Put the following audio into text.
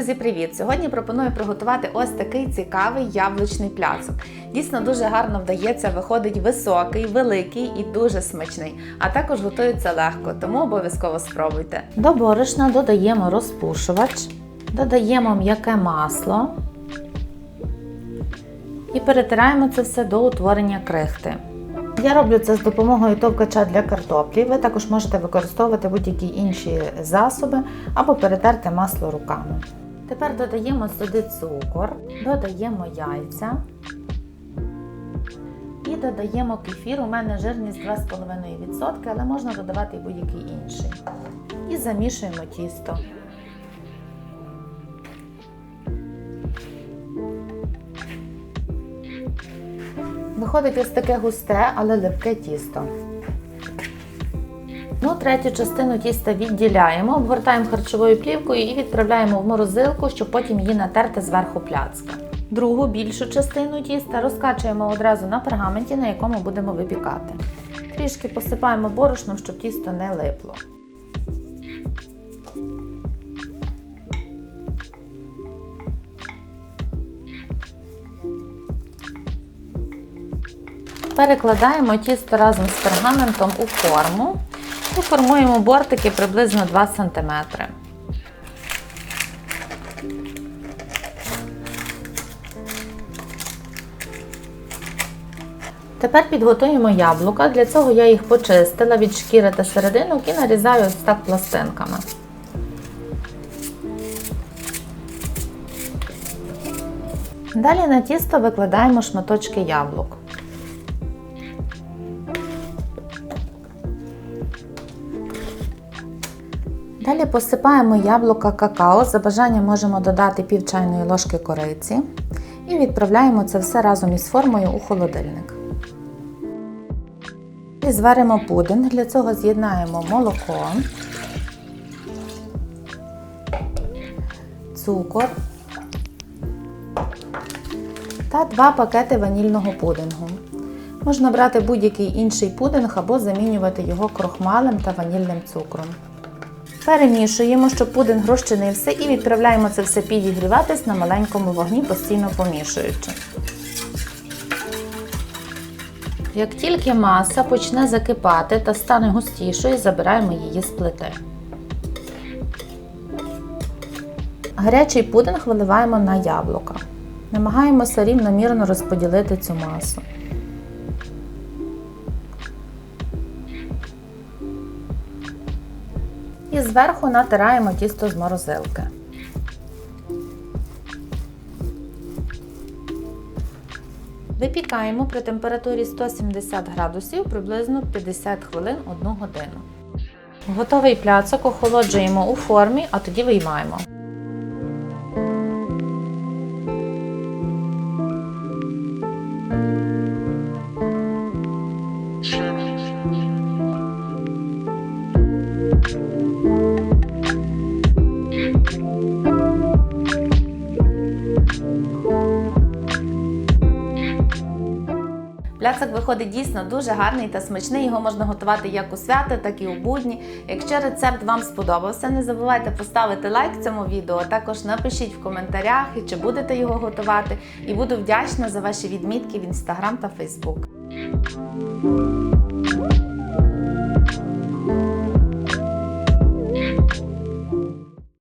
Друзі, привіт! Сьогодні пропоную приготувати ось такий цікавий яблучний пляцок. Дійсно дуже гарно вдається, виходить високий, великий і дуже смачний, а також готується легко, тому обов'язково спробуйте. До борошна додаємо розпушувач, додаємо м'яке масло і перетираємо це все до утворення крихти. Я роблю це з допомогою товкача для картоплі. Ви також можете використовувати будь-які інші засоби або перетерти масло руками. Тепер додаємо сюди цукор, додаємо яйця і додаємо кефір. У мене жирність 2,5%, але можна додавати і будь-який інший. І замішуємо тісто. Виходить ось таке густе, але липке тісто. Ну, третю частину тіста відділяємо, обгортаємо харчовою плівкою і відправляємо в морозилку, щоб потім її натерти зверху пляцка. Другу більшу частину тіста розкачуємо одразу на пергаменті, на якому будемо випікати. Трішки посипаємо борошном, щоб тісто не липло. Перекладаємо тісто разом з пергаментом у форму і формуємо бортики приблизно 2 см. Тепер підготуємо яблука. Для цього я їх почистила від шкіри та серединок і нарізаю ось так пластинками. Далі на тісто викладаємо шматочки яблук. Далі посипаємо яблука какао. За бажанням можемо додати пів чайної ложки кориці і відправляємо це все разом із формою у холодильник. І зваримо пудинг. Для цього з'єднаємо молоко, цукор та 2 пакети ванільного пудингу. Можна брати будь-який інший пудинг або замінювати його крохмалем та ванільним цукром. Перемішуємо, щоб пудинг розчинився і відправляємо це все підігріватись на маленькому вогні, постійно помішуючи. Як тільки маса почне закипати та стане густішою, забираємо її з плити. Гарячий пудинг виливаємо на яблука. Намагаємося рівномірно розподілити цю масу. І зверху натираємо тісто з морозилки. Випікаємо при температурі 170 градусів приблизно 50 хвилин 1 годину. Готовий пляцок охолоджуємо у формі, а тоді виймаємо. Пляцок виходить дійсно дуже гарний та смачний. Його можна готувати як у свята, так і у будні. Якщо рецепт вам сподобався, не забувайте поставити лайк цьому відео. Також напишіть в коментарях, чи будете його готувати. І буду вдячна за ваші відмітки в інстаграм та фейсбук.